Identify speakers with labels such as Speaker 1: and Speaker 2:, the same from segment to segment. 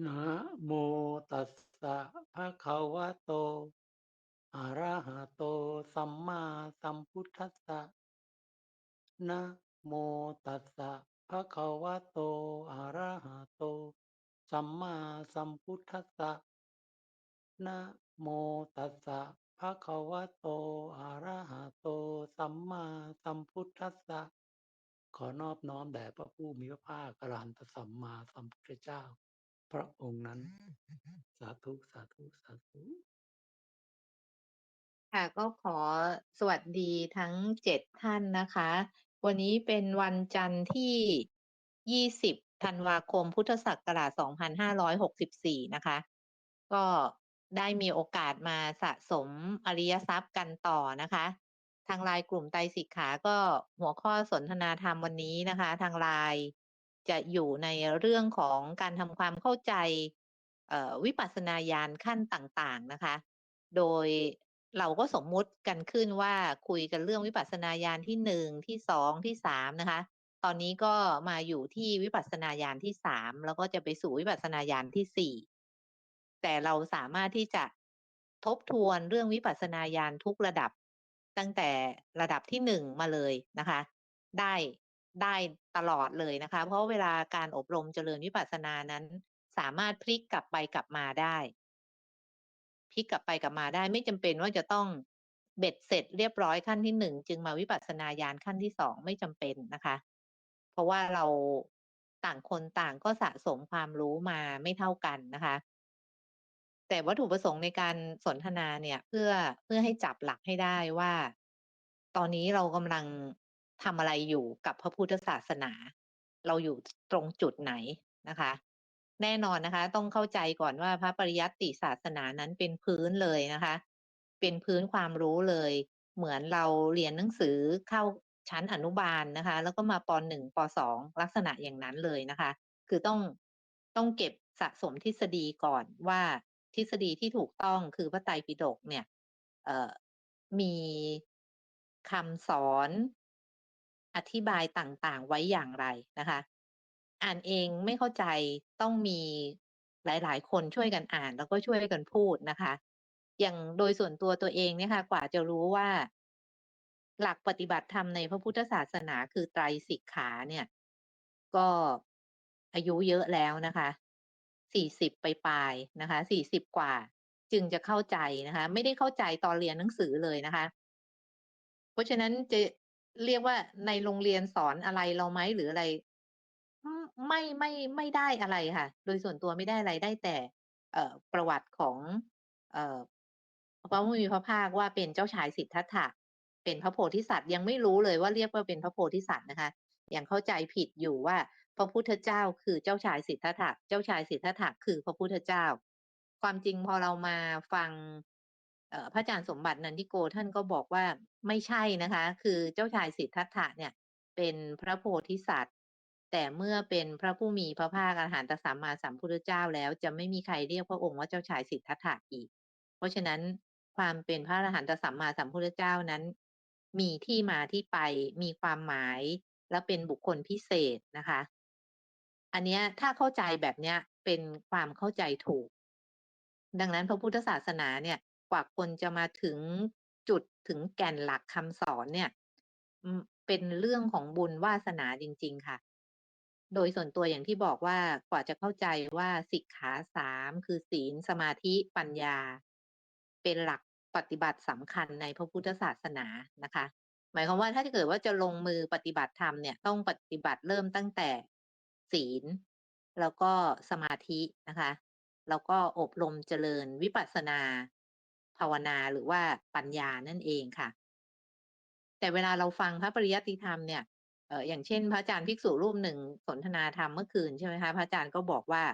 Speaker 1: นะโมตัสสะภะคะวะโต อะระหะโต สัมมาสัมพุทธัสสะ นะโมตัสสะภะคะวะโต อะระหะโต สัมมาสัมพุทธัสสะ นะโมตัสสะภะคะวะโต อะระหะโต สัมมาสัมพุทธัสสะ ขอนอบน้อมแด่พระผู้มีพระภาคอรหันตสัมมาสัมพุทธเจ้า พระองค์นั้น สาธุ สาธุ สาธุ
Speaker 2: ค่ะก็ขอสวัสดีทั้งเจ็ดท่านนะคะ วันนี้เป็นวันจันทร์ที่ 20 ธันวาคม พุทธศักราช 2564 นะคะ ก็ได้มีโอกาสมาสะสมอริยทรัพย์กันต่อนะคะ ทางไลน์กลุ่มไตรสิกขา ก็หัวข้อสนทนาธรรมวันนี้นะคะ ทางไลน์ จะอยู่ในเรื่องของการทำความเข้าใจวิปัสสนาญาณขั้นต่างๆนะคะ โดยเราก็สมมุติกันขึ้นว่าคุยกันเรื่องวิปัสสนาญาณที่หนึ่งที่สองที่สามนะคะ ตอนนี้ก็มาอยู่ที่วิปัสสนาญาณที่สามแล้วก็จะไปสู่วิปัสสนาญาณที่สี่แต่เราสามารถที่จะทบทวนเรื่องวิปัสสนาญาณทุกระดับ ตั้งแต่ระดับที่หนึ่งมาเลยนะคะ ได้ ได้ตลอดเลยนะคะ เพราะเวลาการอบรมเจริญวิปัสสนานั้น สามารถพลิกกลับไปกลับมาได้พลิกกลับไปกลับมาได้ ไม่จำเป็นว่าจะต้องเบ็ดเสร็จเรียบร้อยขั้นที่หนึ่งจึงมาวิปัสสนาญาณขั้นที่สองไม่จำเป็นนะคะ เพราะว่าเราต่างคนต่างก็สะสมความรู้มาไม่เท่ากันนะคะ แต่วัตถุประสงค์ในการสนทนาเนี่ย เพื่อเพื่อให้จับหลักให้ได้ว่า ตอนนี้เรากำลัง ทำอะไรอยู่กับพระพุทธศาสนา เราอยู่ตรงจุดไหนนะคะ แน่นอนนะคะ ต้องเข้าใจก่อนว่าพระปริยัติศาสนานั้นเป็นพื้นเลยนะคะ เป็นพื้นความรู้เลย เหมือนเราเรียนหนังสือเข้าชั้นอนุบาลนะคะ แล้วก็มาปหนึ่งปสองลักษณะอย่างนั้นเลยนะคะ คือต้องต้องเก็บสะสมทฤษฎีก่อนว่าทฤษฎีที่ถูกต้องคือพระไตรปิฎกเนี่ย เอ่อมีคำสอน อธิบายต่างๆ ไว้อย่างไรนะคะ อ่านเองไม่เข้าใจต้องมีหลาย ๆ คนช่วยกันอ่าน แล้วก็ช่วยกันพูดนะคะ อย่างโดยส่วนตัวตัวเองเนี่ยค่ะกว่าจะรู้ว่า หลักปฏิบัติธรรมในพระพุทธศาสนาคือไตรสิกขาเนี่ย ก็อายุเยอะแล้วนะคะสี่สิบปลายๆนะคะสี่สิบกว่า จึงจะเข้าใจนะคะ ไม่ได้เข้าใจตอนเรียนหนังสือเลยนะคะ เพราะฉะนั้นจะ เรียกว่าในโรงเรียนสอนอะไรเราไหมหรืออะไร ไม่ไม่ไม่ได้อะไรค่ะ โดยส่วนตัวไม่ได้อะไรได้แต่ เอ่อประวัติของ เอ่อพระผู้มีพระภาคว่าเป็นเจ้าชายสิทธัตถะเป็นพระโพธิสัตว์ยังไม่รู้เลยว่าเรียกว่าเป็นพระโพธิสัตว์นะคะยังเข้าใจผิดอยู่ว่าพระพุทธเจ้าคือเจ้าชายสิทธัตถะเจ้าชายสิทธัตถะคือพระพุทธเจ้า ความจริงพอเรามาฟัง พระอาจารย์สมบัตินันทิโกท่านก็บอกว่าไม่ใช่นะคะ คือเจ้าชายสิทธัตถะเนี่ย เป็นพระโพธิสัตว์ แต่เมื่อเป็นพระผู้มีพระภาคอรหันตสัมมาสัมพุทธเจ้าแล้ว จะไม่มีใครเรียกพระองค์ว่าเจ้าชายสิทธัตถะอีก เพราะฉะนั้นความเป็นพระอรหันตสัมมาสัมพุทธเจ้านั้น มีที่มาที่ไปมีความหมายและเป็นบุคคลพิเศษนะคะ อันเนี้ยถ้าเข้าใจแบบเนี้ยเป็นความเข้าใจถูก ดังนั้นพระพุทธศาสนาเนี่ย กว่าคนจะมาถึงจุดถึงแก่นหลักคำสอนเนี่ย เป็นเรื่องของบุญวาสนาจริง ๆ ค่ะ โดยส่วนตัวอย่างที่บอกว่ากว่าจะเข้าใจว่าสิกขาสามคือศีลสมาธิปัญญา เป็นหลักปฏิบัติสำคัญในพระพุทธศาสนานะคะ หมายความว่าถ้าเกิดว่าจะลงมือปฏิบัติธรรมเนี่ยต้องปฏิบัติเริ่มตั้งแต่ศีล แล้วก็สมาธินะคะ แล้วก็อบรมเจริญวิปัสสนา ภาวนาหรือว่าปัญญานั่นเองค่ะ แต่เวลาเราฟังพระปริยัติธรรมเนี่ยเอออย่างเช่น พระอาจารย์ภิกษุรูปหนึ่งสนทนาธรรมเมื่อคืนใช่ไหมคะพระอาจารย์ก็บอกว่า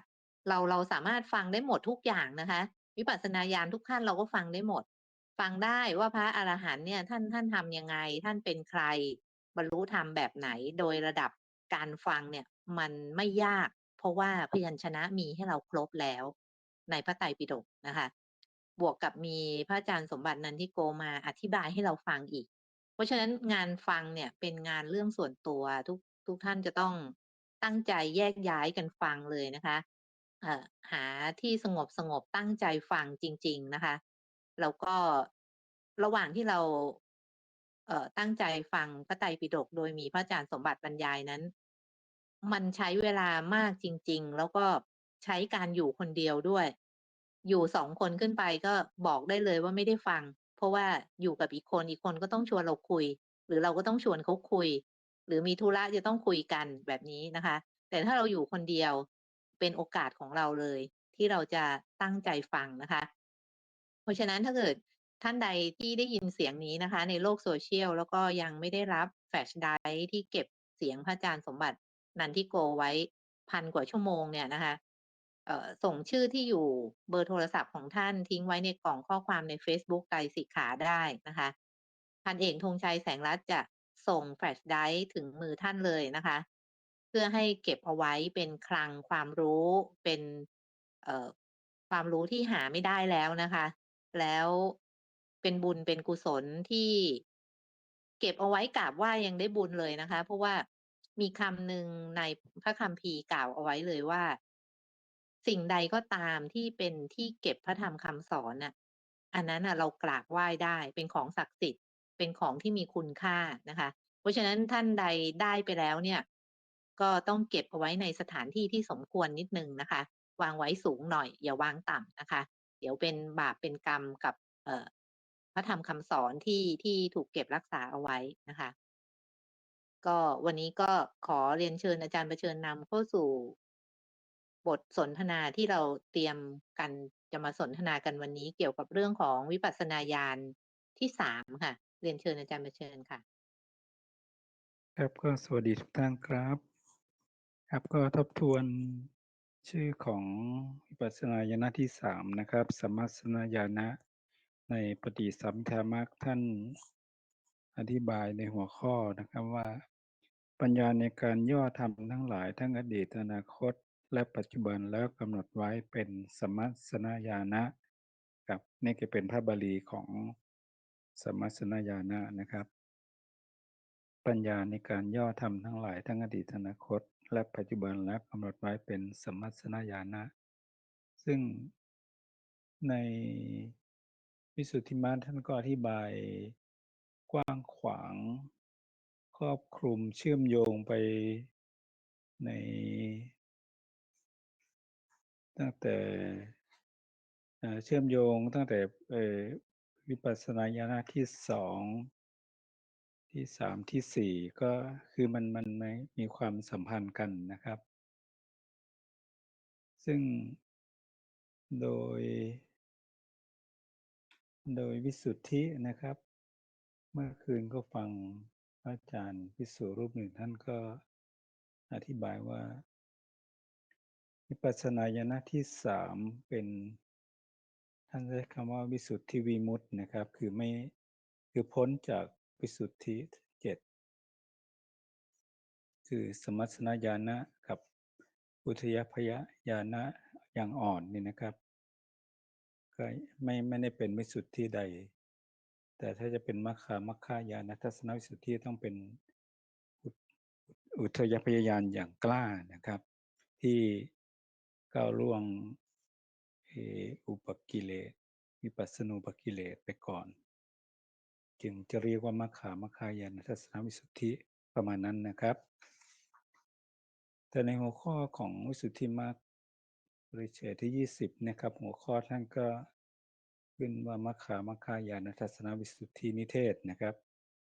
Speaker 2: เราเราสามารถฟังได้หมดทุกอย่างนะคะวิปัสสนาญาณทุกขั้นเราก็ฟังได้หมด ฟังได้ว่าพระอรหันต์เนี่ยท่านท่านทำยังไง ท่านเป็นใคร บรรลุธรรมแบบไหนโดยระดับการฟังเนี่ยมันไม่ยาก เพราะว่าพยัญชนะมีให้เราครบแล้ว ในพระไตรปิฎกนะคะ บวกกับมีพระอาจารย์สมบัตินันทิโกมาอธิบายให้เราฟังอีก เพราะฉะนั้นงานฟังเนี่ยเป็นงานเรื่องส่วนตัวทุกทุกท่านจะต้องตั้งใจแยกย้ายกันฟังเลยนะคะเอ่อหาที่สงบสงบตั้งใจฟังจริง ๆนะคะ แล้วก็ระหว่างที่เราเอ่อตั้งใจฟังพระไตรปิฎกโดยมีพระอาจารย์สมบัติบรรยายนั้น มันใช้เวลามากจริง ๆ แล้วก็ใช้การอยู่คนเดียวด้วย อยู่สองคนขึ้นไปก็บอกได้เลยว่าไม่ได้ฟัง เพราะว่าอยู่กับอีกคนอีกคนก็ต้องชวนเราคุย หรือเราก็ต้องชวนเขาคุย หรือมีธุระจะต้องคุยกันแบบนี้นะคะ แต่ถ้าเราอยู่คนเดียวเป็นโอกาสของเราเลย ที่เราจะตั้งใจฟังนะคะ เพราะฉะนั้นถ้าเกิดท่านใดที่ได้ยินเสียงนี้นะคะ ในโลกโซเชียลแล้วก็ยังไม่ได้รับแฟชไดที่เก็บเสียงพระอาจารย์สมบัตินันทิโกไว้พันกว่าชั่วโมงเนี่ยนะคะ เอ่อส่งชื่อที่อยู่เบอร์โทรศัพท์ของท่านทิ้งไว้ในกล่องข้อความในเฟซบุ๊กไตรสิกขาได้นะคะพันเอกธงชัยแสงรัตน์จะส่งแฟลชไดร์ถึงมือท่านเลยนะคะ เพื่อให้เก็บเอาไว้เป็นคลังความรู้เป็นเอ่อความรู้ที่หาไม่ได้แล้วนะคะ แล้วเป็นบุญเป็นกุศลที่เก็บเอาไว้กราบไหว้ยังได้บุญเลยนะคะ เพราะว่ามีคำหนึ่งในพระคัมภีร์กล่าวเอาไว้เลยว่า สิ่งใดก็ตามที่เป็นที่เก็บพระธรรมคำสอนน่ะ อันนั้นน่ะ เรากราบไหว้ได้เป็นของศักดิ์สิทธิ์ เป็นของที่มีคุณค่านะคะ เพราะฉะนั้นท่านใดได้ไปแล้วเนี่ย ก็ต้องเก็บเอาไว้ในสถานที่ที่สมควรนิดนึงนะคะ วางไว้สูงหน่อย อย่าวางต่ำนะคะ เดี๋ยวเป็นบาปเป็นกรรมกับ เอ่อพระธรรมคำสอนที่ที่ถูกเก็บรักษาเอาไว้นะคะ ก็วันนี้ก็ขอเรียนเชิญอาจารย์ประเชิญนำเข้าสู่ บทสนทนาที่เราเตรียมกันจะมาสนทนากันวันนี้เกี่ยวกับเรื่องของวิปัสสนาญาณที่สามค่ะ เรียนเชิญอาจารย์ประเชิญค่ะ
Speaker 3: ครับก็สวัสดีทุกท่านครับ ครับก็ทบทวนชื่อของวิปัสสนาญาณที่สามนะครับสมัสสนาญาณะในปฏิสัมพิธามักท่านอธิบายในหัวข้อนะครับว่า ปัญญาในการย่อธรรมทั้งหลายทั้งอดีตอนาคต และปัจจุบันแล้วกำหนดไว้เป็นสมัสนาญาณะครับนี่ก็เป็นพระบาลีของสมัสนาญาณะนะครับ ปัญญาในการย่อธรรมทั้งหลายทั้งอดีตอนาคต และปัจจุบันและกำหนดไว้เป็นสมัสนาญาณะซึ่งในวิสุทธิมรรท่านก็อธิบายกว้างขวาง ครอบคลุมเชื่อมโยงไปใน ตั้งแต่เชื่อมโยงตั้งแต่วิปัสสนาญาณที่สองที่สามที่สี่ก็คือมันมันไม่มีความสัมพันธ์กันนะครับ ซึ่งโดย โดยวิสุทธินะครับ เมื่อคืนก็ฟังอาจารย์พิสุรูปหนึ่งท่านก็อธิบายว่า วิปัสสนาญาณที่สามเป็นท่านใช้คำว่าวิสุทธิวิมุตตินะครับ คือไม่คือพ้นจากวิสุทธิเจ็ดคือสมัสนาญาณะกับอุทยพยญาณะอย่างอ่อนนี่นะครับก็ไม่ไม่ได้เป็นวิสุทธิใด แต่ถ้าจะเป็นมัคคามัคคายานทัศนวิสุทธิต้องเป็นอุอุทยพยญาณอย่างกล้านะครับ ที่ ก้าวล่วงอุปกิเลสวิปัสสนูปกิเลสไปก่อน จึงจะเรียกว่ามัคคามัคายานทัศนวิสุทธิประมาณนั้นนะครับ แต่ในหัวข้อของวิสุทธิมรรคบริเฉดที่ยี่สิบนะครับ หัวข้อท่านก็ขึ้นว่ามัคคามัคคายานทัศนวิสุทธินิเทศนะครับ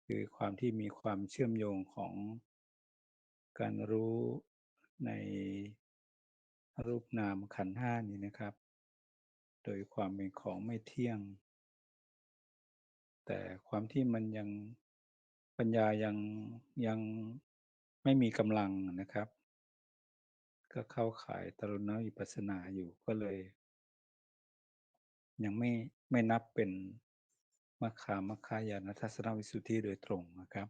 Speaker 3: คือความที่มีความเชื่อมโยงของการรู้ใน รูปนามขันธ์ห้านี้นะครับ โดยความเป็นของไม่เที่ยง แต่ความที่มันยังปัญญายังยังไม่มีกำลังนะครับ ก็เข้าข่ายตรุณวิปัสสนาอยู่ก็เลย ยังไม่ไม่นับเป็นมัคคามัคคายานทัศนวิสุทธิโดยตรงนะครับ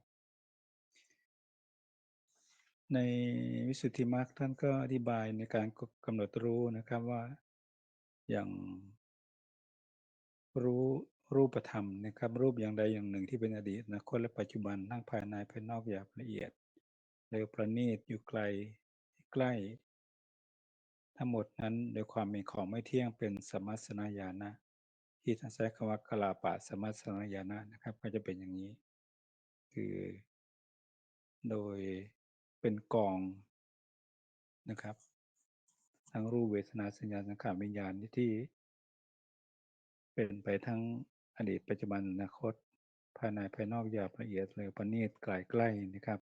Speaker 3: ในวิสุทธิมรรคท่านก็อธิบายในการกำหนดรู้นะครับว่าอย่างรู้รูปธรรมนะครับ รูปอย่างใดอย่างหนึ่งที่เป็นอดีตนาคตและปัจจุบันทั้งภายในภายนอกหยาบละเอียดเร็วประณีตอยู่ไกลใกล้ ทั้งหมดนั้นโดยความเป็นของไม่เที่ยงเป็นสมัสนญาณะที่ท่านใช้คำว่ากลาปะสมมัสนญาณะนะครับ ก็จะเป็นอย่างนี้ คือ โดย เป็นกองนะครับ ทั้งรูปเวทนาสัญญาสังขารวิญญาณที่ เป็นไปทั้งอดีตปัจจุบันอนาคต ภายในภายนอกหยาบละเอียดเลยประณีตไกลใกล้นะครับ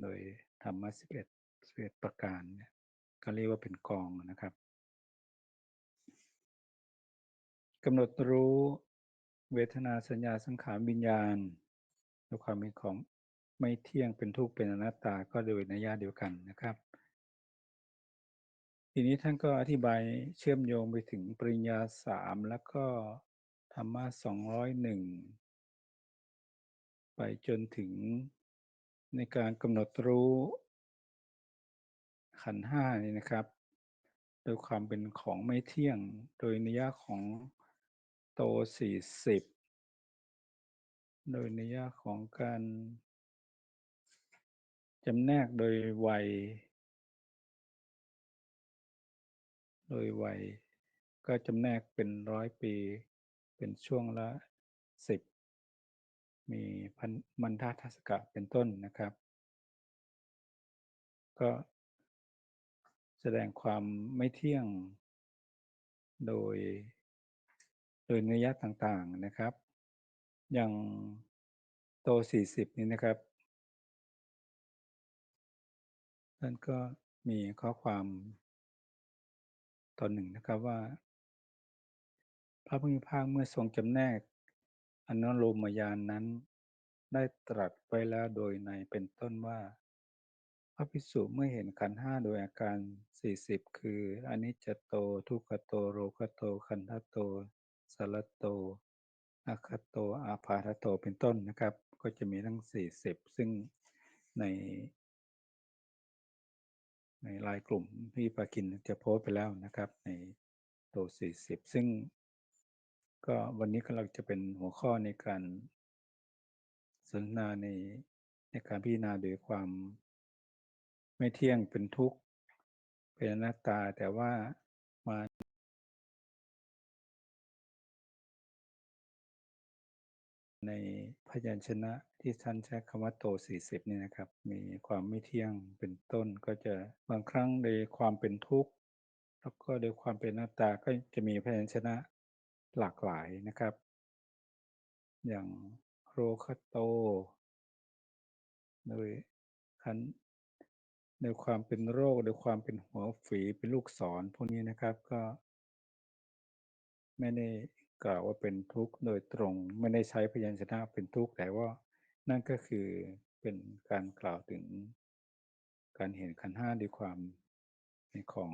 Speaker 3: โดยธรรมะสิบเอ็ดสิบเอ็ดประการเนี่ยก็เรียกว่าเป็นกองนะครับกำหนดรู้เวทนาสัญญาสังขารวิญญาณด้วยความเป็นของ ไม่เที่ยงเป็นทุกข์เป็นอนัตตาก็โดยนัยยะเดียวกันนะครับ ทีนี้ท่านก็อธิบายเชื่อมโยงไปถึงปริญญาสามแล้วก็ธรรมะสองร้อยหนึ่งไปจนถึงในการกำหนดรู้ขันห้านี่นะครับ โดยความเป็นของไม่เที่ยงโดยนิยะของโตสี่สิบโดยนิยะของการ จำแนกโดยวัย โดยวัย ก็จำแนกเป็นร้อยปี เป็นช่วงละสิบ มีพันมันทาทัศกะเป็นต้นนะครับ ก็แสดงความไม่เที่ยง โดย โดยนิยะต่างๆนะครับ อย่างโตสี่สิบนี้นะครับ ท่นก็มีข้อความตอนหนึ่งนะครับว่า พระพุทธภาคเมื่อทรงจำแนกอนุโลมยานนั้น ได้ตรัสไว้แล้วโดยในเป็นต้นว่า พระภิกษุเมื่อเห็นขันห้าโดยอาการสี่สิบคืออนิจจโต ทุกขโตโรคโตคันธโตสารโตอาคโตอาพาธโตเป็นต้นนะครับ ก็จะมีทั้งสี่สิบซึ่งใน ในไลน์กลุ่มพี่ปากินจะโพสไปแล้วนะครับ ในโตสี่สิบซึ่งก็วันนี้ก็เราจะเป็นหัวข้อในการสนทนาในในการพิจารณาโดยความไม่เที่ยงเป็นทุกข์ เป็นอนัตตาแต่ว่ามาใน พยัญชนะที่ท่านใช้คำว่าโตสี่สิบนี่นะครับ มีความไม่เที่ยงเป็นต้นก็จะบางครั้งโดยความเป็นทุกข์แล้วก็โดยความเป็นอนัตตาก็จะมีพยัญชนะหลากหลายนะครับ อย่างโรคโตโดยคันโดยความเป็นโรคโดยความเป็นหัวฝีเป็นลูกศรพวกนี้นะครับก็ไม่ได้ กล่าวว่าเป็นทุกข์โดยตรง ไม่ได้ใช้พยัญชนะเป็นทุกข์แต่ว่านั่นก็คือเป็นการกล่าวถึง การเห็นขันห้าด้วยความเป็นของ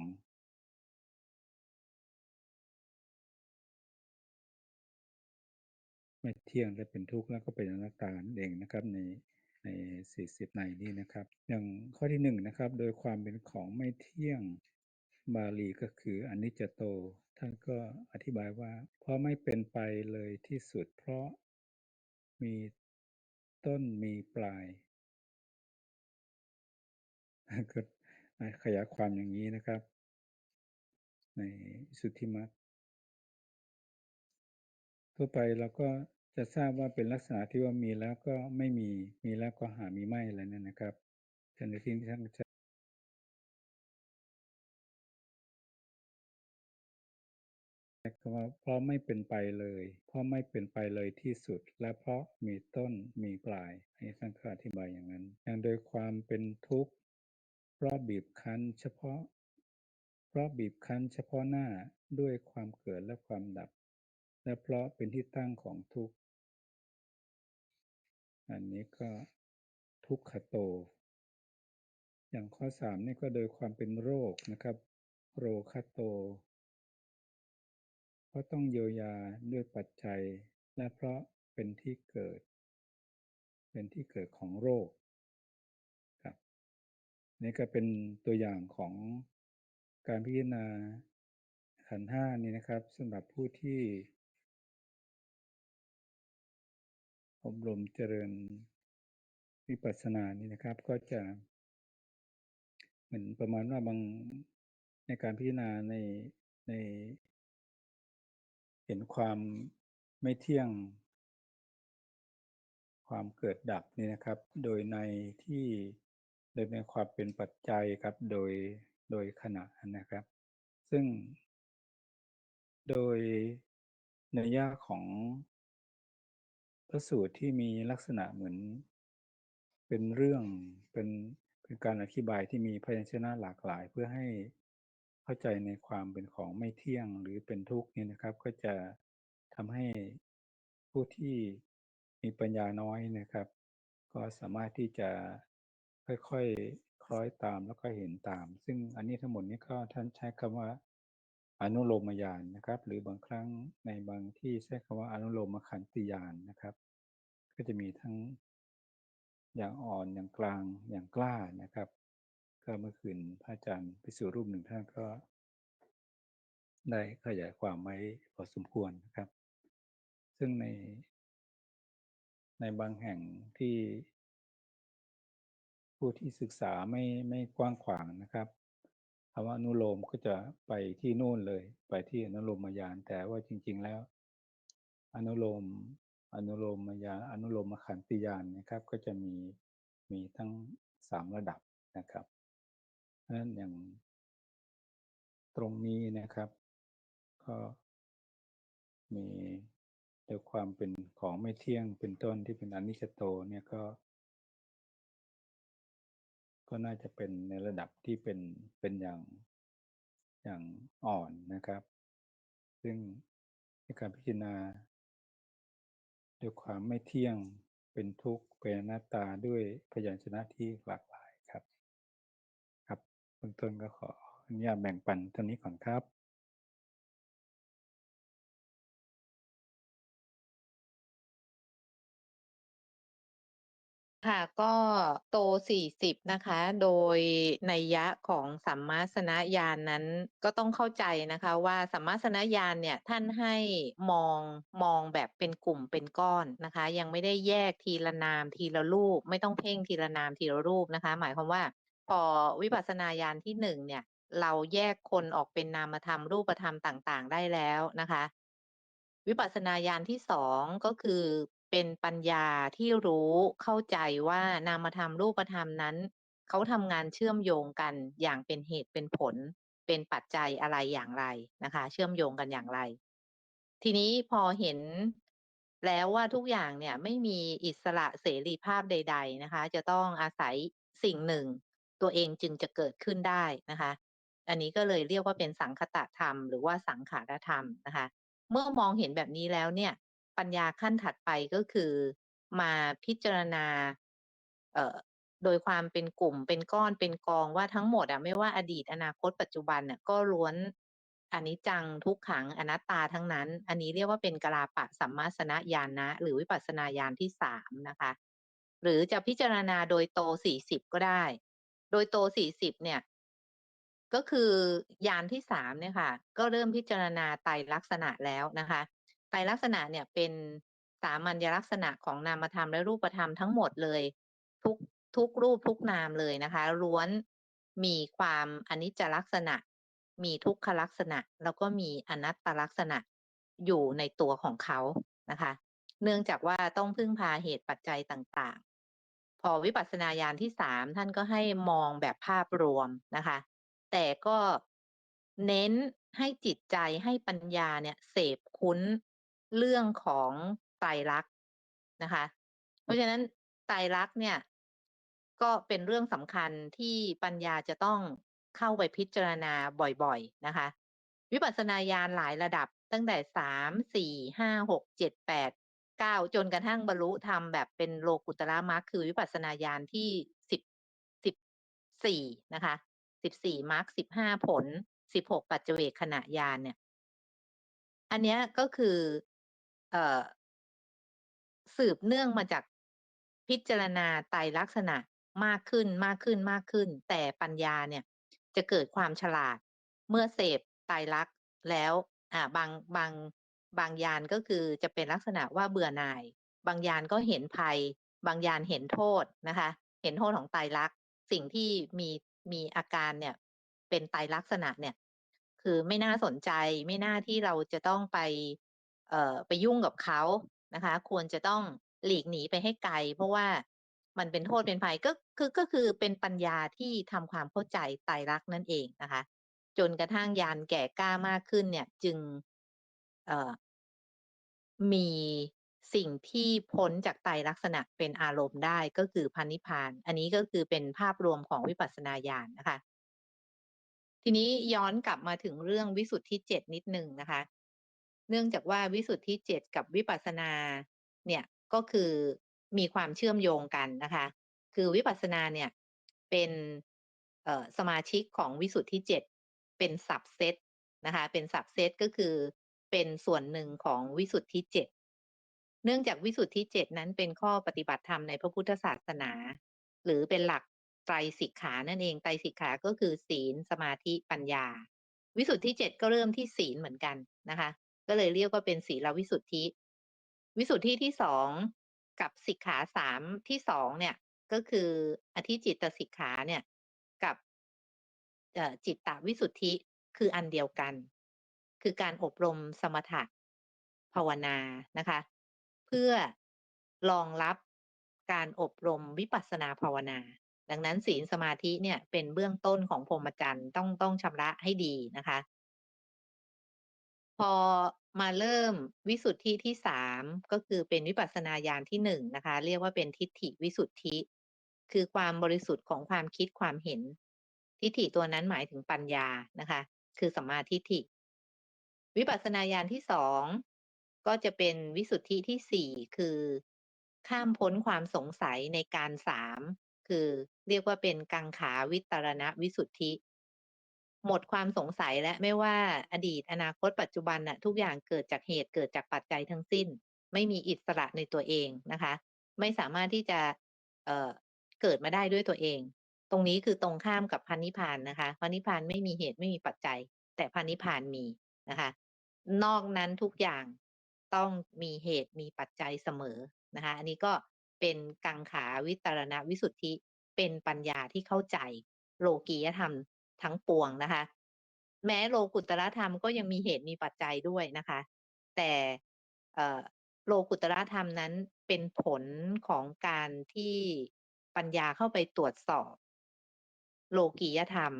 Speaker 3: ไม่เที่ยงและเป็นทุกข์แล้วก็เป็นอนัตตานเองนะครับในในสี่สิบในนี้นะครับ อย่างข้อที่หนึ่งนะครับ โดยความเป็นของไม่เที่ยง บาลีก็คืออนิจจโต ท่านก็อธิบายว่า เพราะไม่เป็นไปเลยที่สุด เพราะมีต้นมีปลายก็ขยายความอย่างนี้นะครับ ในสุทธิมรรคทั่วไปเราก็จะทราบว่าเป็นลักษณะที่ว่ามีแล้วก็ไม่มีมีแล้วก็หามีไม่อะไรนั่นนะครับแต่ในที่ที่ท่าน คำว่าเพราะไม่เป็นไปเลย เพราะไม่เป็นไปเลยที่สุด และเพราะมีต้นมีปลายอันนี้ท่านก็อธิบายอย่างนั้นอย่างโดยความเป็นทุกข์เพราะบีบคั้นเฉพาะ เพราะบีบคั้นเฉพาะหน้าด้วยความเกิดและความดับ และเพราะเป็นที่ตั้งของทุกข์อันนี้ก็ทุกขโต อย่างข้อสามนี่ก็โดยความเป็นโรคนะครับ โรคโต ราะต้องเยียวยาด้วยปัจจัย และเพราะเป็นที่เกิด เป็นที่เกิดของโรคครับนี่ก็เป็นตัวอย่างของการพิจารณาขันห้านี้นะครับสำหรับผู้ที่อบรมเจริญวิปัสสนานี่นะครับ ก็จะเหมือนประมาณว่าบางในการพิจารณาในใน เห็นความไม่เที่ยง ความเกิดดับนี่นะครับ โดยในที่โดยในความเป็นปัจจัยครับ โดยโดยขณะนะครับ ซึ่ง โดยนัยยะของพระสูตรที่มีลักษณะเหมือน เป็นเรื่องเป็นเป็นการอธิบายที่มีพยัญชนะหลากหลาย เพื่อให้ เข้าใจในความเป็นของไม่เที่ยงหรือเป็นทุกข์นี่นะครับ ก็จะทำให้ผู้ที่มีปัญญาน้อยนะครับ ก็สามารถที่จะค่อยๆคล้อยตามแล้วก็เห็นตาม ซึ่งอันนี้ทั้งหมดนี้ก็ท่านใช้คำว่าอนุโลมญาณนะครับ หรือบางครั้งในบางที่ใช้คำว่าอนุโลมขันติญาณนะครับ ก็จะมีทั้งอย่างอ่อนอย่างกลางอย่างกล้านะครับ ก็เมื่อคืนพระอาจารย์พิสุรูปหนึ่งท่านก็ ได้ขยายความไว้พอสมควรนะครับ ซึ่งใน ในบางแห่งที่ ผู้ที่ศึกษาไม่ไม่กว้างขวางนะครับคำว่าอนุโลมก็จะไปที่นู่นเลย ไปที่อนุโลมญาณแต่ว่าจริง ๆ แล้ว อนุโลมอนุโลมญาณอนุโลมขันติญาณนะครับ ก็จะมีมีทั้งสามระดับนะครับ เพราะนั้นอย่างตรงนี้นะครับ ก็มีโดยความเป็นของไม่เที่ยงเป็นต้นที่เป็นอนิจจโตเนี่ยก็ ก็น่าจะเป็นในระดับที่เป็นเป็นอย่างอย่างอ่อนนะครับ ซึ่งในการพิจารณาด้วยความไม่เที่ยงเป็นทุกข์เป็นอนัตตาด้วยพยัญชนะที่หลากหลาย บื้องต้นก็ขออนุญาตแบ่งปันเท่านี้ก่อนครับ
Speaker 2: ค่ะก็โต 40 นะคะ โดยนัยยะของสัมมาสนญาณนั้นก็ต้องเข้าใจนะคะว่าสัมมาสนญาณเนี่ยท่านให้มองมองแบบเป็นกลุ่มเป็นก้อนนะคะ ยังไม่ได้แยกทีละนามทีละรูป ไม่ต้องเพ่งทีละนามทีละรูปนะคะ หมายความว่า พอวิปัสสนาญาณที่1เนี่ย เราแยกคนออกเป็นนามธรรมรูปธรรมต่าง ๆ ได้แล้วนะคะ วิปัสสนาญาณที่2ก็คือเป็นปัญญาที่รู้เข้าใจว่านามธรรมรูปธรรมนั้นเขาทำงานเชื่อมโยงกันอย่างเป็นเหตุเป็นผล เป็นปัจจัยอะไรอย่างไรนะคะ เชื่อมโยงกันอย่างไร ทีนี้พอเห็นแล้วว่าทุกอย่างเนี่ยไม่มีอิสระเสรีภาพใด ๆนะคะ จะต้องอาศัยสิ่งหนึ่ง ตัวเองจึงจะเกิดขึ้นได้นะคะ อันนี้ก็เลยเรียกว่าเป็นสังคตธรรม หรือว่าสังขารธรรมนะคะ เมื่อมองเห็นแบบนี้แล้วเนี่ย ปัญญาขั้นถัดไปก็คือมาพิจารณาเอ่อโดยความเป็นกลุ่มเป็นก้อนเป็นกองว่าทั้งหมดอะไม่ว่าอดีตอนาคตปัจจุบันน่ะก็ล้วนอันิจจังทุกขังอนัตตาทั้งนั้น อันนี้เรียกว่าเป็นกลาปะสัมมาสนญาณนะ หรือวิปัสสนาญาณที่3นะคะ หรือจะพิจารณาโดยโต40ก็ได้ โดยโต 40 เนี่ย ก็คือญาณที่3เนี่ยค่ะ ก็เริ่มพิจารณาไตรลักษณะแล้วนะคะ ไตรลักษณะเนี่ยเป็นสามัญลักษณะของนามธรรมและรูปธรรมทั้งหมดเลย ทุกทุกรูปทุกนามเลยนะคะล้วนมีความอนิจจลักษณะ มีทุกขลักษณะ แล้วก็มีอนัตตลักษณะอยู่ในตัวของเขานะคะ เนื่องจากว่าต้องพึ่งพาเหตุปัจจัยต่าง อวิปัสสนาญาณที่3ท่านก็ให้มองแบบภาพรวมนะคะ แต่ก็เน้นให้จิตใจให้ปัญญาเนี่ยเสพคุ้นเรื่องของไตรลักษณ์นะคะ เพราะฉะนั้นไตรลักษณ์เนี่ย ก็เป็นเรื่องสำคัญที่ปัญญาจะต้องเข้าไปพิจารณาบ่อยๆนะคะ วิปัสสนาญาณหลายระดับตั้งแต่3 4 5 6 7 8 9จ ก้าจนกระทั่งบรรลุธรรมแบบเป็นโลกุตระมรรคคือวิปัสสนาญาณที่10 14นะคะ14มรรค15ผล16ปัจเจเวคขณะญาณเนี่ย อันเนี้ยก็คือเอ่อสืบเนื่องมาจากพิจารณาไตรลักษณะมากขึ้นมากขึ้นมากขึ้น แต่ปัญญาเนี่ย จะเกิดความฉลาดเมื่อเสพไตรลักษณ์แล้ว อ่าบางบาง บางญาณก็คือจะเป็นลักษณะว่าเบื่อหน่าย บางญาณก็เห็นภัย บางญาณเห็นโทษนะคะ เห็นโทษของไตรลักษณ์สิ่งที่มีมีอาการเนี่ย เป็นไตรลักษณะเนี่ย คือไม่น่าสนใจไม่น่าที่เราจะต้องไป เอ่อไปยุ่งกับเขานะคะ ควรจะต้องหลีกหนีไปให้ไกล เพราะว่ามันเป็นโทษเป็นภัยก็คือก็คือเป็นปัญญาที่ทำความเข้าใจไตรลักษณ์นั่นเองนะคะ จนกระทั่งญาณแก่กล้ามากขึ้นเนี่ย จึง เอ่อ มีสิ่งที่พ้นจากไตรลักษณะเป็นอารมณ์ได้ก็คือพระนิพพาน อันนี้ก็คือเป็นภาพรวมของวิปัสสนาญาณนะคะ ทีนี้ย้อนกลับมาถึงเรื่องวิสุทธิ7นิดหนึ่งนะคะ เนื่องจากว่าวิสุทธิ7กับวิปัสสนาเนี่ยก็คือมีความเชื่อมโยงกันนะคะ คือวิปัสสนาเนี่ยเป็นสมาชิกของวิสุทธิ7เป็น subset นะคะ เป็น subset ก็คือ เป็นส่วนหนึ่งของวิสุทธิ7เนื่องจากวิสุทธิ7นั้นเป็นข้อปฏิบัติธรรมในพระพุทธศาสนา หรือเป็นหลักไตรสิกขานั่นเองไตรสิกขาก็คือศีลสมาธิปัญญา วิสุทธิ7ก็เริ่มที่ศีลเหมือนกันนะคะ ก็เลยเรียกว่าเป็นศีลวิสุทธิ วิสุทธิที่2กับสิกขา3ที่2เนี่ยก็คืออธิจิตตสิกขาเนี่ยกับจิตตวิสุทธิคืออันเดียวกัน คือการอบรมสมถะภาวนานะคะ เพื่อรองรับการอบรมวิปัสสนาภาวนา ดังนั้นศีลสมาธิเนี่ยเป็นเบื้องต้นของพรหมจรรย์ต้องต้องชำระให้ดีนะคะ พอมาเริ่มวิสุทธิที่3ก็คือเป็นวิปัสสนาญาณที่1นะคะ เรียกว่าเป็นทิฏฐิวิสุทธิ คือความบริสุทธิ์ของความคิดความเห็น ทิฏฐิตัวนั้นหมายถึงปัญญานะคะ คือสัมมาทิฏฐิ วิปัสสนาญาณที่2ก็จะเป็นวิสุทธิที่4คือข้ามพ้นความสงสัยในการ3คือเรียกว่าเป็นกังขาวิตรณวิสุทธิ หมดความสงสัยแล้วไม่ว่าอดีตอนาคตปัจจุบันน่ะทุกอย่างเกิดจากเหตุเกิดจากปัจจัยทั้งสิ้น ไม่มีอิสระในตัวเองนะคะ ไม่สามารถที่จะเออเกิดมาได้ด้วยตัวเอง ตรงนี้คือตรงข้ามกับพระนิพานนะคะพระนิพานไม่มีเหตุไม่มีปัจจัย แต่พระนิพพานมีนะคะ นอกนั้นทุกอย่างต้องมีเหตุมีปัจจัยเสมอนะคะ อันนี้ก็เป็นกังขาวิตรณวิสุทธิเป็นปัญญาที่เข้าใจโลกียธรรมทั้งปวงนะคะ แม้โลกุตรธรรมก็ยังมีเหตุมีปัจจัยด้วยนะคะ แต่โลกุตตรธรรมนั้นเป็นผลของการที่ปัญญาเข้าไปตรวจสอบ โลกียธรรม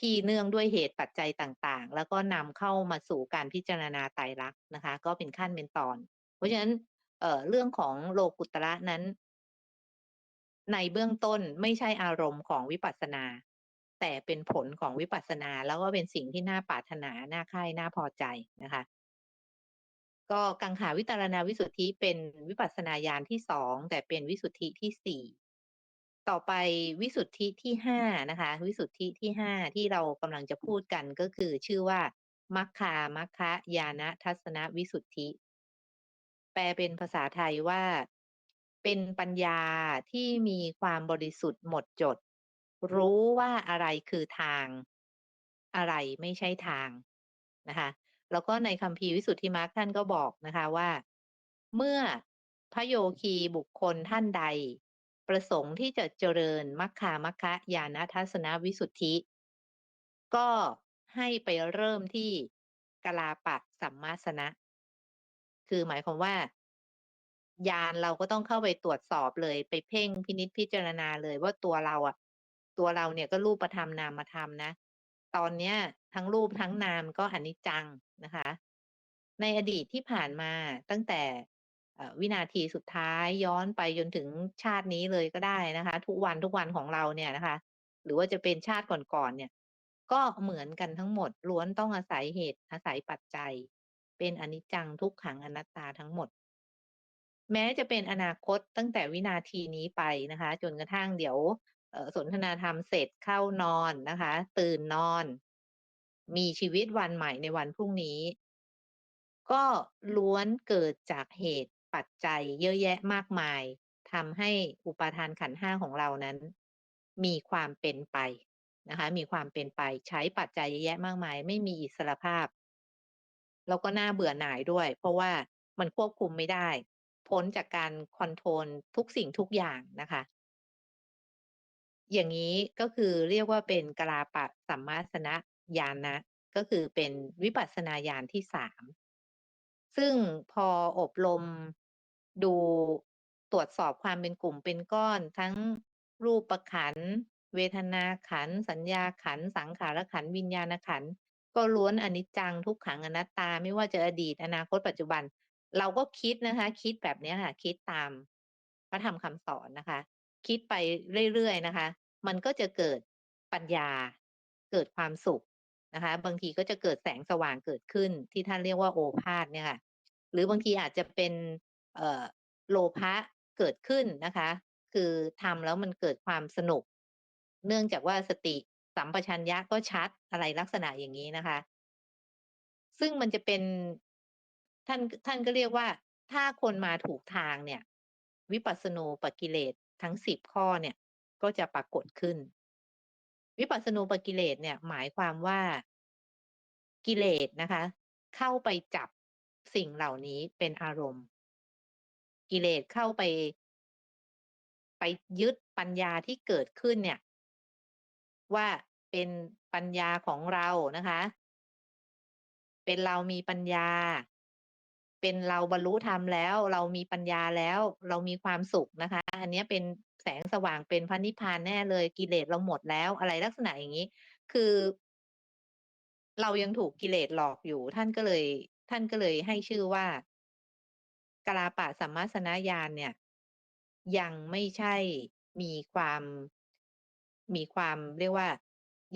Speaker 2: ที่เนื่องด้วยเหตุปัจจัยต่างๆ แล้วก็นำเข้ามาสู่การพิจารณาไตรลักษณ์นะคะ ก็เป็นขั้นเป็นตอน เพราะฉะนั้นเเรื่องของโลกุตระนั้น ในเบื้องต้นไม่ใช่อารมณ์ของวิปัสสนา แต่เป็นผลของวิปัสสนา แล้วก็เป็นสิ่งที่น่าปรารถนาน่าใคร่น่าพอใจนะคะ ก็กังขาวิตรณวิสุทธิเป็นวิปัสสนาญาณที่2แต่เป็นวิสุทธิที่4 ต่อไปวิสุทธิที่5นะคะ วิสุทธิที่5ที่เรากำลังจะพูดกันก็คือชื่อว่า มัคคามัคคะญาณทัศนวิสุทธิ แปลเป็นภาษาไทยว่า เป็นปัญญาที่มีความบริสุทธิ์หมดจด รู้ว่าอะไรคือทาง อะไรไม่ใช่ทางนะคะแล้วก็ในคัมภีวิสุทธิมรรคท่านก็บอกนะคะว่า เมื่อพระโยคีบุคคลท่านใด ประสงค์ที่จะเจริญมัคคามัคคะญาณทัศนวิสุทธิ ก็ให้ไปเริ่มที่กลาปะสัมมาสนะ คือหมายความว่า ญาณเราก็ต้องเข้าไปตรวจสอบเลยไปเพ่งพินิจพิจารณาเลยว่าตัวเราอะตัวเราเนี่ยก็รูปธรรมนามธรรมนะ ตอนเนี้ยทั้งรูปทั้งนามก็อนิจจังนะคะ ในอดีตที่ผ่านมาตั้งแต่ วินาทีสุดท้ายย้อนไปจนถึงชาตินี้เลยก็ได้นะคะ ทุกวันทุกวันของเราเนี่ยนะคะ หรือว่าจะเป็นชาติก่อนๆเนี่ย ก็เหมือนกันทั้งหมดล้วนต้องอาศัยเหตุอาศัยปัจจัย เป็นอนิจจังทุกขังอนัตตาทั้งหมด แม้จะเป็นอนาคตตั้งแต่วินาทีนี้ไปนะคะ จนกระทั่งเดี๋ยวสนทนาธรรมเสร็จเข้านอนนะคะ ตื่นนอน มีชีวิตวันใหม่ในวันพรุ่งนี้ ก็ล้วนเกิดจากเหตุ ปัจจัยเยอะแยะมากมายทำให้อุปาทานขันธ์5ของเรานั้น มีความเป็นไปนะคะ มีความเป็นไปใช้ปัจจัยเยอะแยะมากมาย ไม่มีอิสรภาพ แล้วก็น่าเบื่อหน่ายด้วย เพราะว่ามันควบคุมไม่ได้ พ้นจากการคอนโทรลทุกสิ่งทุกอย่างนะคะ อย่างงี้ก็คือเรียกว่าเป็นกลาปะสัมมาสนะญาณะก็คือเป็นวิปัสสนาญาณที่สามซึ่งพออบรม ดูตรวจสอบความเป็นกลุ่มเป็นก้อน ทั้งรูปขัน เวทนาขัน สัญญาขัน สังขารขัน วิญญาณขัน ก็ล้วนอนิจจังทุกขังอนัตตา ไม่ว่าจะอดีตอนาคตปัจจุบัน เราก็คิดนะคะ คิดแบบนี้ค่ะ คิดตามพระธรรมคำสอนนะคะ คิดไปเรื่อยๆนะคะ มันก็จะเกิดปัญญา เกิดความสุขนะคะ บางทีก็จะเกิดแสงสว่างเกิดขึ้นที่ท่านเรียกว่าโอภาษเนี่ยค่ะ หรือบางทีอาจจะเป็น เอ่อโลภะเกิดขึ้นนะคะ คือทำแล้วมันเกิดความสนุก เนื่องจากว่าสติสัมปชัญญะก็ชัดอะไรลักษณะอย่างนี้นะคะ ซึ่งมันจะเป็นท่านท่านก็เรียกว่า ถ้าคนมาถูกทางเนี่ย วิปัสสนูปกิเลสทั้งสิบข้อเนี่ย ก็จะปรากฏขึ้น วิปัสสนูปกิเลสเนี่ย หมายความว่ากิเลสนะคะ เข้าไปจับสิ่งเหล่านี้เป็นอารมณ์ กิเลสเข้าไป ไปยึดปัญญาที่เกิดขึ้นเนี่ย ว่าเป็นปัญญาของเรานะคะ เป็นเรามีปัญญา เป็นเราบรรลุธรรมแล้ว เรามีปัญญาแล้ว เรามีความสุขนะคะ อันนี้เป็นแสงสว่างเป็นพระนิพพานแน่เลยกิเลสเราหมดแล้ว อะไรลักษณะอย่างนี้ คือ เรายังถูกกิเลสหลอกอยู่ ท่านก็เลย ท่านก็เลยให้ชื่อว่า กลาปะสัมมาสนญาณเนี่ย ยังไม่ใช่มีความมีความเรียกว่า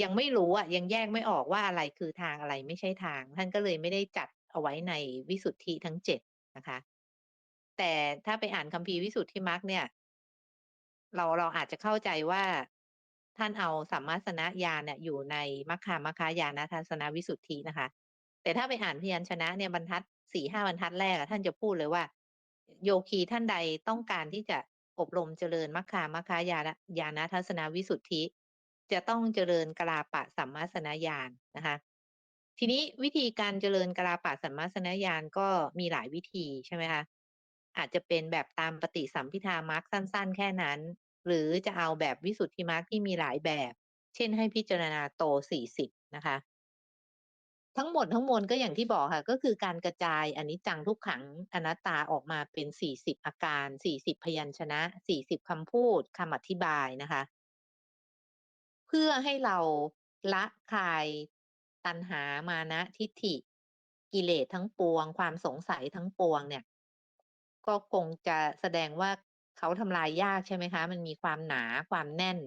Speaker 2: ยังไม่รู้อะยังแยกไม่ออกว่าอะไรคือทางอะไรไม่ใช่ทาง ท่านก็เลยไม่ได้จัดเอาไว้ในวิสุทธิทั้งเจ็ดนะคะ แต่ถ้าไปอ่านคัมภีร์วิสุทธิมรรคเนี่ย เราเราอาจจะเข้าใจว่าท่านเอาสัมมาสนญาณเนี่ยอยู่ในมัคคามัคคายานทัศนวิสุทธินะคะ แต่ถ้าไปอ่านพยัญชนะเนี่ยบรรทัดสี่ห้าบรรทัดแรกอะท่านจะพูดเลยว่า โยคีท่านใดต้องการที่จะอบรมเจริญมัคคามัคคายาญาณทัศนวิสุทธิ จะต้องเจริญกลาปะสัมมาสนญาณนะคะ ทีนี้วิธีการเจริญกลาปะสัมมาสนญาณก็มีหลายวิธีใช่ไหมคะอาจจะเป็นแบบตามปฏิสัมพิธามรรคสั้น ๆ แค่นั้น หรือจะเอาแบบวิสุทธิมรรคที่มีหลายแบบ เช่นให้พิจารณาโตสี่สิบนะคะ ทั้งหมดทั้งมวลก็อย่างที่บอกค่ะ ก็คือการกระจายอันิจจังทุกขังอนัตตาออกมาเป็นสี่สิบอาการสี่สิบพยัญชนะสี่สิบคำพูดคำอธิบายนะคะ เพื่อให้เราละคายตัณหามานะทิฏฐิ กิเลสทั้งปวง ความสงสัยทั้งปวงเนี่ย ก็คงจะแสดงว่าเขาทำลายยากใช่ไหมคะ มันมีความหนาความแน่น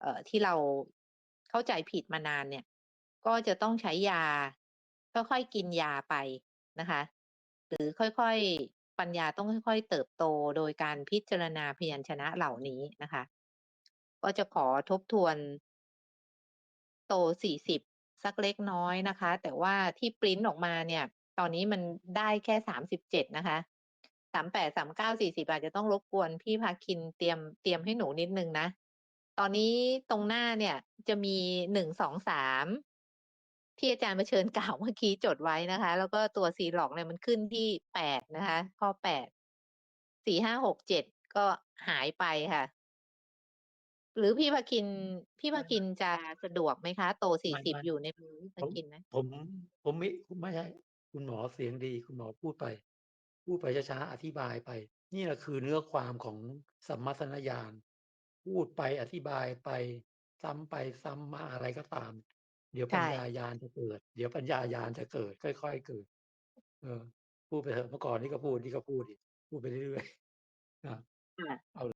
Speaker 2: เอ่อที่เราเข้าใจผิดมานานเนี่ย ก็จะต้องใช้ยา ค่อยๆกินยาไปนะคะ หรือค่อยๆปัญญาต้องค่อย ๆ เติบโตโดยการพิจารณาพยัญชนะเหล่านี้นะคะ ก็จะขอทบทวน โตสี่สิบสักเล็กน้อยนะคะ แต่ว่าที่ปริ้นออกมาเนี่ย ตอนนี้มันได้แค่สามสิบเจ็ดนะคะสามแปดสามเก้าสี่สิบอาจจะต้องรบกวนพี่พาคินเตรียมเตรียมให้หนูนิดนึงนะ ตอนนี้ตรงหน้าเนี่ยจะมีหนึ่งสองสาม ที่อาจารย์มาเชิญกล่าวเมื่อกี้จดไว้นะคะ แล้วก็ตัวซีหลอกเนี่ยมันขึ้นที่แปดนะคะ ข้อแปดสี่ห้าหกเจ็ดก็หายไปค่ะ หรือพี่พาคิน พี่พาคินจะสะดวกไหมคะ โตสี่
Speaker 1: ไม่
Speaker 2: สิบ
Speaker 1: ไม่
Speaker 2: อยู่ในมือพี่
Speaker 1: ผ
Speaker 2: พามคินไหม
Speaker 1: ผมผมไม่ไม่ใช่คุณหมอเสียงดี คุณหมอพูดไป พูดไปช้าๆอธิบายไป นี่แหละคือเนื้อความของสัมมาสนญาณพูดไปอธิบายไป ซ้ำไปซ้ำมาอะไรก็ตาม เดี๋ยวปัญญายาณจะเกิด เดี๋ยวปัญญายาณจะเกิด ค่อยๆเกิด เออ พูดไปเถอะเมื่อก่อนนี่ก็พูดนี่ก็พูดอีกพูดไปเรื่อยๆนะ ค่ะ